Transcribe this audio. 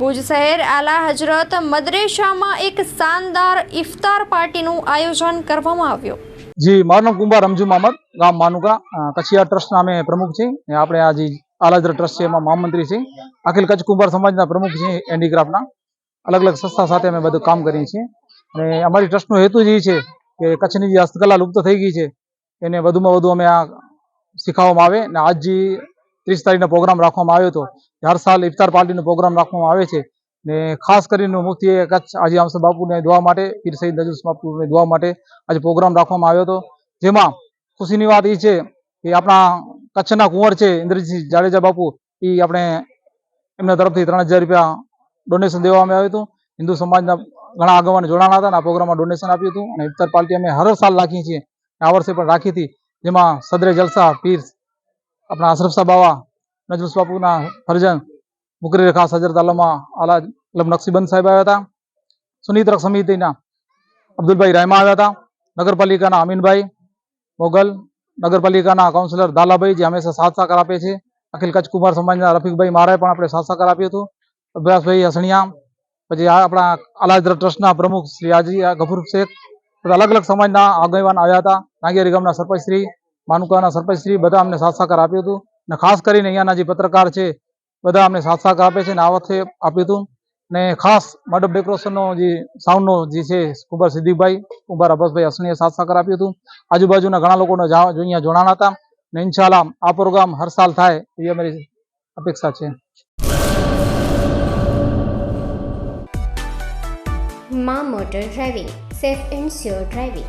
ભુજ શહેર આલા હજરત મદરેસામાં એક શાનદાર ઇફતાર પાર્ટીનું આયોજન કરવામાં આવ્યું. જી, મારું કુંભાર રમજુ મામદ ગામ માનુકા કચ્છિયા ટ્રસ્ટના અમે પ્રમુખ છે આપણે આ જે આલાજર ટ્રસ્ટ છે એમાં મહામંત્રી છે અખિલ કચ્છ કુંભાર સમાજના પ્રમુખ છે હેન્ડીક્રાફ્ટના અલગ અલગ સંસ્થા સાથે અમે બધું કામ કરીએ છીએ. અને અમારી ટ્રસ્ટનો હેતુ જ છે કે કચ્છની જે હસ્તકલા લુપ્ત થઈ ગઈ છે, એને વધુમાં વધુ અમે આ શીખવવામાં આવે અને આજ જે ત્રીસ તારીખનો પ્રોગ્રામ રાખવામાં આવ્યો હતો હર સાલ ઇફતાર પાર્ટીનો પ્રોગ્રામ રાખવામાં આવે છે ને ખાસ કરીને મુફ્તી કચ્છ આજે આમસા બાપુને દુઆ માટે, પીર સઈદ નજુસ બાપુને દુઆ માટે આજે પ્રોગ્રામ રાખવામાં આવ્યો હતો. જેમાં ખુશીની વાત એ છે કે આપણા કચ્છના કુંવર છે, ઇન્દ્રજીત જાડેજા બાપુ એ આપણે એમના તરફથી ત્રણ હજાર રૂપિયા ડોનેશન દેવામાં આવ્યું હતું. હિન્દુ સમાજના ઘણા આગેવાન જોડાણા હતા અને આ પ્રોગ્રામમાં ડોનેશન આપ્યું હતું અને ઇફતાર પાર્ટી અમે હર સાલ રાખીએ છીએ. આ વર્ષે પણ રાખી હતી. જેમાં સદરે જલસા, પીર, આપણા અશરફ બાવા નજરુસ બાપુના ફરજન મુકરી ખાસ હજરત આલમા આલા અલમ નકસીબંદ સાહેબ આવ્યા હતા. સુનિત્રક સમિતિના અબ્દુલભાઈ રહેમા આવ્યા હતા. નગરપાલિકાના અમીનભાઈ મોગલ, નગરપાલિકાના કાઉન્સિલર દાલાભાઈ, જે હંમેશા સાથ સાકાર આપે છે. અખિલ કચ્છ કુમાર સમાજના રફીકભાઈ મારાએ પણ આપણે સાથ સાકાર આપ્યું હતું. અભ્યાસભાઈ હસણિયા, પછી આપણા આલાદ્ર ટ્રસ્ટના પ્રમુખ શ્રી આજી ગફુર શેખ, બધા અલગ અલગ સમાજના આગેવાન આવ્યા હતા. નાગેરી ગામના સરપંચશ્રી, માનુકાના સરપંચશ્રી, બધા અમને સાથ સાકાર આપ્યું હતું. અને ખાસ કરીને અહીંયાના જે પત્રકાર છે, બધા અમને સાથ સહકાર આપે છે ને આ વખતે આપ્યું હતું. ને ખાસ મંડપ ડેકોરેશનનો જે સાઉન્ડનો જે છે, કુંભાર સિદ્દીકભાઈ કુંભાર અબ્બાસભાઈ હસણીએ સાથ સહકાર આપ્યું હતું. આજુબાજુના ઘણા લોકોને અહીંયા જોડાણા હતા. ને ઇન્શાલ્લાહ આ પ્રોગ્રામ હર સાલ થાય એવી અમારી અપેક્ષા છે. માં motor driving, safe and sure driving.